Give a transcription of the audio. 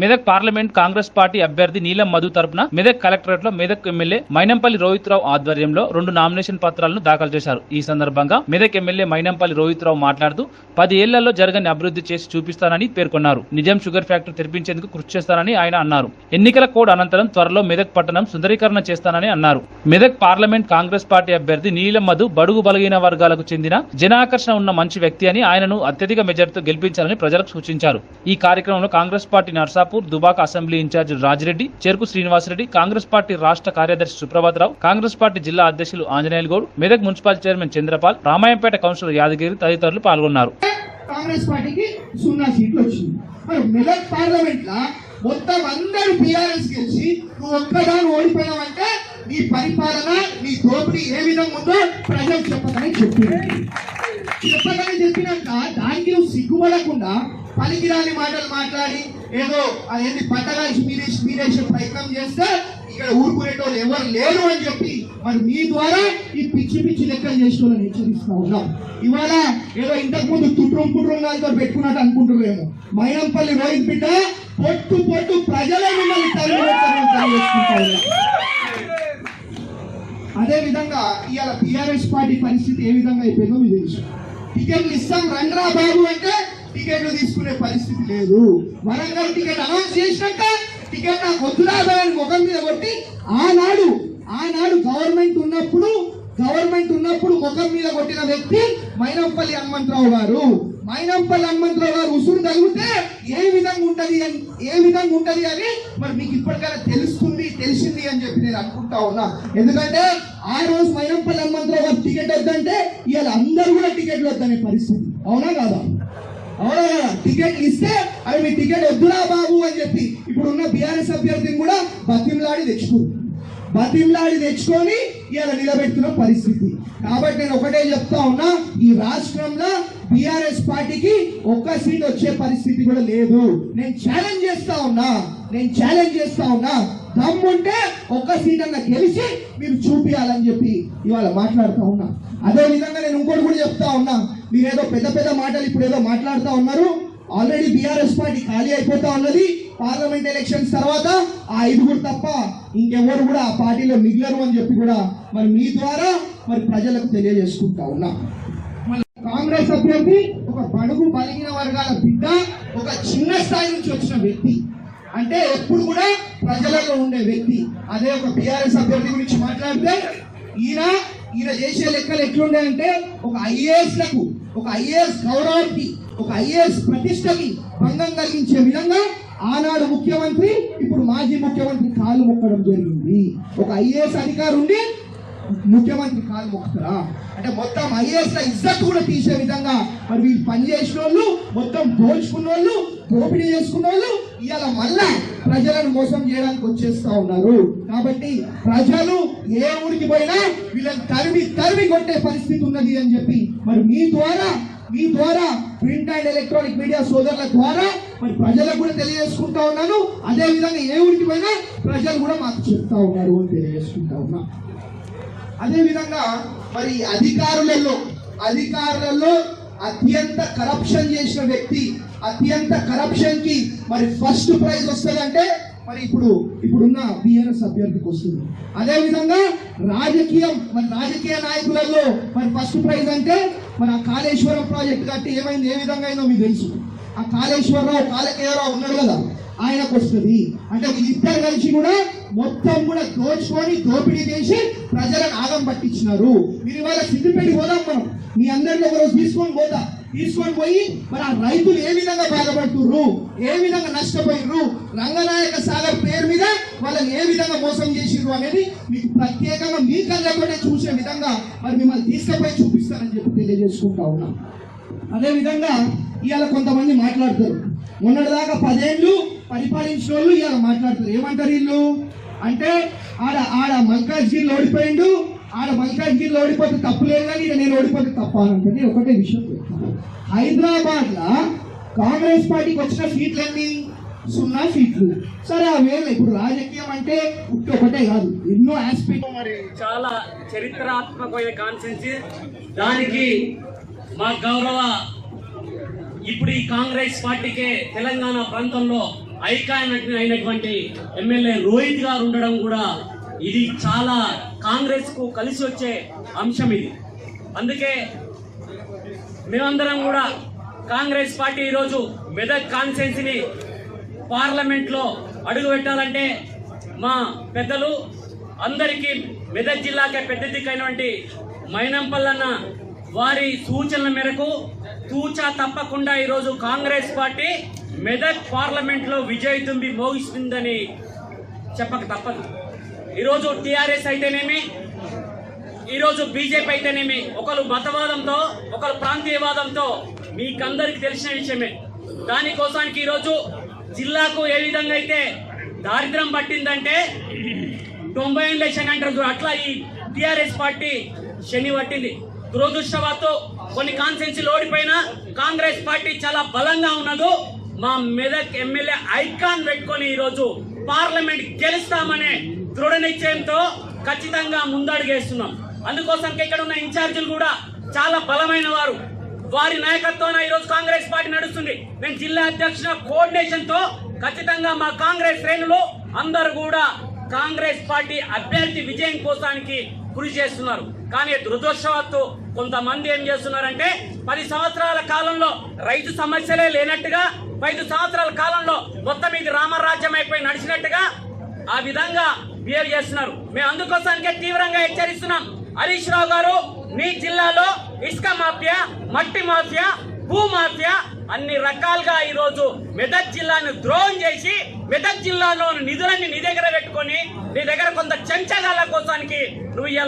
Medak parliament Congress party అభ్యర్థి నీలం మధు తరపున మెదక్ కలెక్టరేట్లో మెదక్ ఎమ్మెల్యే మైనంపల్లి రోహిత్ రావు ఆధ్వర్యంలో రెండు నామినేషన్ పత్రాలను దాఖలు చేశారు. ఈ సందర్భంగా మెదక్ ఎమ్మెల్యే మైనంపల్లి రోహిత్ రావు మాట్లాడుతూ పది ఏళ్ళలో జరగని అభివృద్ధి చేసి చూపిస్తానని పేర్కొన్నారు. నిజాం షుగర్ ఫ్యాక్టరీ తెరిపించేందుకు కృషి చేస్తానని ఆయన అన్నారు. ఎన్నికల కోడ్ అనంతరం త్వరలో మెదక్ పట్టణం సుందరీకరణ చేస్తానని అన్నారు. మెదక్ పార్లమెంట్ కాంగ్రెస్ పార్టీ అభ్యర్థి నీలం మధు బడుగు బలహీన వర్గాలకు చెందిన జనాకర్షణ ఉన్న మంచి వ్యక్తి అని ఆయనను అత్యధిక మెజార్టీతో గెలిపించాలని ప్రజలకు సూచించారు. ఈ కార్యక్రమంలో Congress party Narsapur Dubbak assembly incharge Raji Reddy Cheruku Srinivasa Reddy Congress party రాష్ట్ర కార్యదర్శి సుప్రభాతరావు కాంగ్రెస్ పార్టీ జిల్లా అధ్యక్షులు Anjaneyulu Goud Medak municipal chairman Chandrapal Ramayampet councillor Yadagiri తదితరులు పాల్గొన్నారు. కాంగ్రెస్ పార్టీకి సున్నా సీట్లు వచ్చింది. మరి మెదక్ పార్లమెంట్ లా మొత్తం అందరూ బీఆర్ఎస్ గెలిచి నువ్వు ఒక్కదాని ఓడిపోయావంటే నీ పరిపాలన నీ దోపిడీ ఏ విధంగా ఉందో ప్రజలు చెప్పదని చెప్పింది చెప్పదని చెప్పినాక దానికి నువ్వు సిగ్గుపడకుండా పనికిరాని మాటలు మాట్లాడి ఏదో అదేంటి పట్టగా మీరేసి మీరేసే ప్రయత్నం చేస్తే ఇక్కడ ఊరుకునేటోళ్ళు ఎవరు లేరు అని చెప్పి మరి మీ ద్వారా ఈ పిచ్చి పిచ్చి లెక్కలు చేసుకోవాలని హెచ్చరిస్తా ఉన్నాం. ఇవాళ ఏదో ఇంతకు ముందు తుట్రం కుట్రం గారితో పెట్టుకున్నట్టు అనుకుంటున్నారేమో మైనంపల్లి రోహిత్ బిడ్డ పొట్టు పొట్టు ప్రజలే మిమ్మల్ని తరిమి అదే విధంగా ఇవాళ బీఆర్ఎస్ పార్టీ పరిస్థితి ఏ విధంగా అయిపోయిందో మీకు తెలుసు. టికెట్లు ఇస్తాం రండ్రా బాబు. టికెట్లు తీసుకునే పరిస్థితి లేదు. వరంగల్ టికెట్ అనౌన్స్ చేసినాక టికెట్ నాకు వద్దురాదని ముఖం మీద కొట్టి ఆనాడు ఆనాడు గవర్నమెంట్ ఉన్నప్పుడు గవర్నమెంట్ ఉన్నప్పుడు ముఖం మీద కొట్టిన వ్యక్తి మైనంపల్లి హనుమంతరావు గారు. మైనంపల్లి హనుమంతరావు గారు ఉసురు తగిలితే ఏ విధంగా ఉంటది అని ఏ విధంగా ఉంటది అని మరి మీకు ఇప్పటికైనా తెలుస్తుంది తెలిసింది అని చెప్పి నేను అనుకుంటా ఉన్నా. ఎందుకంటే ఆ రోజు మైనంపల్లి హనుమంతరావు గారు టికెట్ వద్దంటే ఇవాళ అందరూ కూడా టికెట్లు వద్దనే పరిస్థితి. అవునా కాదా? అవునా టికెట్ ఇస్తే అవి మీ టికెట్ వద్దురా బాబు అని చెప్పి ఇప్పుడు ఉన్న బీఆర్ఎస్ అభ్యర్థిని కూడా బతిమ్లాడి తెచ్చుకుంది. బతిమ్లాడి తెచ్చుకొని ఇలా నిలబెడుతున్న పరిస్థితి. కాబట్టి నేను ఒకటే చెప్తా ఉన్నా ఈ రాష్ట్రంలో బీఆర్ఎస్ పార్టీకి ఒక్క సీట్ వచ్చే పరిస్థితి కూడా లేదు. నేను ఛాలెంజ్ చేస్తా ఉన్నా నేను ఛాలెంజ్ చేస్తా ఉన్నా దమ్ముంటే ఒక్క సీట్ అన్న గెలిచి మీరు చూపించాలని చెప్పి ఇవాళ మాట్లాడుతా ఉన్నా. అదే విధంగా నేను ఇంకోటి కూడా చెప్తా ఉన్నా మీరు ఏదో పెద్ద పెద్ద మాటలు ఇప్పుడు ఏదో మాట్లాడుతూ ఉన్నారు. ఆల్రెడీ బీఆర్ఎస్ పార్టీ ఖాళీ అయిపోతా ఉన్నది. పార్లమెంట్ ఎలక్షన్స్ తర్వాత ఆ ఐదుగురు తప్ప ఇంకెవరు కూడా ఆ పార్టీలో మిగిలరు అని చెప్పి కూడా మరి మీ ద్వారా మరి ప్రజలకు తెలియజేసుకుంటా ఉన్నా. కాంగ్రెస్ అభ్యర్థి ఒక బడుగు బలిగిన వర్గాల బిడ్డ ఒక చిన్న స్థాయి నుంచి వచ్చిన వ్యక్తి. అంటే ఎప్పుడు కూడా ప్రజలలో ఉండే వ్యక్తి. అదే ఒక బీఆర్ఎస్ అభ్యర్థి గురించి మాట్లాడితే ఈయన ఈయన చేసే లెక్కలు ఎట్లుండే అంటే ఒక ఐఏఎస్లకు ఒక ఐఏఎస్ గౌరవానికి ఒక ఐఏఎస్ ప్రతిష్టకి భంగం కలిగించే విధంగా ఆనాడు ముఖ్యమంత్రి ఇప్పుడు మాజీ ముఖ్యమంత్రి కాలు మొక్కడం జరిగింది. ఒక ఐఏఎస్ అధికారి ఉండి ముఖ్యమంత్రి కాలు మొక్కుతారా అంటే మొత్తం ఐఏఎస్ ఇజ్జత్ కూడా తీసే విధంగా మరి వీళ్ళు పనిచేసిన వాళ్ళు మొత్తం దోచుకున్న వాళ్ళు దోపిడీ చేసుకున్న వాళ్ళు ఇవాళ మళ్ళా ప్రజలను మోసం చేయడానికి వచ్చేస్తా ఉన్నారు. కాబట్టి ప్రజలు ఏ ఊరికి పోయినా వీళ్ళని తరిమి తరిమి కొట్టే పరిస్థితి ఉన్నది అని చెప్పి మరి మీ ద్వారా మీ ద్వారా ప్రింట్ అండ్ ఎలక్ట్రానిక్ మీడియా సోదరుల ద్వారా మరి ప్రజలకు కూడా తెలియజేసుకుంటా ఉన్నాను. అదే విధంగా ఏ ఊరికి పోయినా ప్రజలు కూడా మాకు చెప్తా ఉన్నారు అని తెలియజేసుకుంటా ఉన్నా. అదేవిధంగా మరి అధికారులలో అధికారులలో అత్యంత కరప్షన్ చేసిన వ్యక్తి అత్యంత కరప్షన్కి మరి ఫస్ట్ ప్రైజ్ వస్తుందంటే మరి ఇప్పుడు ఇప్పుడున్న బిఆర్ఎస్ అభ్యర్థికి వస్తుంది. అదేవిధంగా రాజకీయం మరి రాజకీయ నాయకులలో మరి ఫస్ట్ ప్రైజ్ అంటే మరి ఆ కాళేశ్వరం ప్రాజెక్ట్ కట్టి ఏమైంది? ఏ విధంగా అయిందో మీకు తెలుసు. ఆ కాళేశ్వరరావు కాలకేయరావు ఉన్నాడు కదా? ఆయనకు వస్తుంది అంటే వీళ్ళిద్దరు కలిసి కూడా మొత్తం కూడా దోచుకొని దోపిడీ చేసి ప్రజలను ఆగం పట్టించినారు. మీరు ఇవాళ సిద్ధిపేట పోదాం మనం. మీ అందరిలో ఒకరోజు తీసుకొని పోతా. తీసుకొని పోయి మరి ఆ రైతులు ఏ విధంగా బాధపడుతుర్రు? ఏ విధంగా నష్టపోయిర్రు? రంగనాయక సాగర్ పేరు మీద వాళ్ళని ఏ విధంగా మోసం చేసిర్రు అనేది మీకు ప్రత్యేకంగా మీ కళ్ళతోనే చూసే విధంగా మరి మిమ్మల్ని తీసుకుపోయి చూపిస్తానని చెప్పి తెలియజేసుకుంటా ఉన్నాం. అదేవిధంగా ఇవాళ కొంతమంది మాట్లాడతారు. మొన్నటిదాకా పదేళ్ళు పరిపాలించిన వాళ్ళు ఇవాళ మాట్లాడతారు ఏమంటారు వీళ్ళు? అంటే ఆడ ఆడ మల్కాజ్గిరిలో ఓడిపోయిండు. ఆడ మల్కాజ్గిరిలో ఓడిపోతే తప్పులేదు కానీ నేను ఓడిపోతే తప్ప అంటే నేను ఒకటే విషయం హైదరాబాద్ లా కాంగ్రెస్ పార్టీకి వచ్చిన సీట్లు ఎన్ని సున్నా సీట్లు. సరే ఆ వేళ ఇప్పుడు రాజకీయం అంటే ఉట్టి ఒకటే కాదు. ఎన్నో ఆస్పెక్ట్ మరి చాలా చరిత్రాత్మకమైన కాన్సెన్సీ దానికి మా గౌరవ ఇప్పుడు ఈ కాంగ్రెస్ పార్టీకే తెలంగాణ ప్రాంతంలో ఐకాన్ అయినటువంటి ఎమ్మెల్యే రోహిత్ గారు ఉండడం కూడా ఇది చాలా కాంగ్రెస్కు కలిసి వచ్చే అంశం ఇది. అందుకే మేమందరం కూడా కాంగ్రెస్ పార్టీ ఈరోజు మెదక్ కాన్స్టిట్యున్సీని పార్లమెంట్లో అడుగు పెట్టాలంటే మా పెద్దలు అందరికీ మెదక్ జిల్లాకే పెద్ద దిక్కైనటువంటి మైనంపల్లన్న వారి సూచనల మేరకు తూచా తప్పకుండా ఈరోజు కాంగ్రెస్ పార్టీ మెదక్ పార్లమెంట్లో విజయ్ విజయ తుంబి మోగిస్తుందని చెప్పక తప్పదు. ఈరోజు టీఆర్ఎస్ అయితేనేమి ఈరోజు బీజేపీ అయితేనేమి ఒకరు మతవాదంతో ఒకరు ప్రాంతీయవాదంతో మీకందరికి తెలిసిన విషయమే. దానికోసానికి ఈరోజు జిల్లాకు ఏ విధంగా అయితే దారిద్ర్యం పట్టిందంటే తొంభై ఏళ్ళ లక్షలు అంటారు అట్లా ఈ టీఆర్ఎస్ పార్టీ శని పట్టింది. దురదృష్టవత్తు కొన్ని కాన్స్టిట్యున్సీలు ఓడిపోయినా కాంగ్రెస్ పార్టీ చాలా బలంగా ఉన్నదు మా మెదక్ ఎమ్మెల్యే ఐకాన్ పెట్టుకొని ఈరోజు పార్లమెంట్ గెలుస్తామనే దృఢ నిశ్చయంతో ఖచ్చితంగా ముందడుగేస్తున్నాం. అందుకోసం ఇక్కడ ఉన్న ఇన్ఛార్జీలు కూడా చాలా బలమైన వారు. వారి నాయకత్వాన ఈరోజు కాంగ్రెస్ పార్టీ నడుస్తుంది. నేను జిల్లా అధ్యక్షుల కోఆర్డినేషన్తో ఖచ్చితంగా మా కాంగ్రెస్ శ్రేణులు అందరు కూడా కాంగ్రెస్ పార్టీ అభ్యర్థి విజయం కోసానికి కృషి చేస్తున్నారు. కానీ దురదృష్టవత్తు కొంతమంది ఏం చేస్తున్నారంటే పది సంవత్సరాల కాలంలో రైతు సమస్యలే లేనట్టుగా ఐదు సంవత్సరాల కాలంలో మొత్తం ఇది రామరాజ్యం అయిపోయి నడిచినట్టుగా ఆ విధంగా బిహేవ్ చేస్తున్నారు. మేము అందుకోసానికే తీవ్రంగా హెచ్చరిస్తున్నాం. హరీష్ రావు గారు మీ జిల్లాలో ఇసుక మాఫియా మట్టి మాఫియా భూ మాఫియా అన్ని రకాలుగా ఈరోజు మెదక్ జిల్లాను ద్రోహం చేసి మెదక్ జిల్లాలో నిధులన్నీ నీ దగ్గర పెట్టుకొని నీ దగ్గర కొంత చెంచగాల కోసానికి నువ్వు ఇలా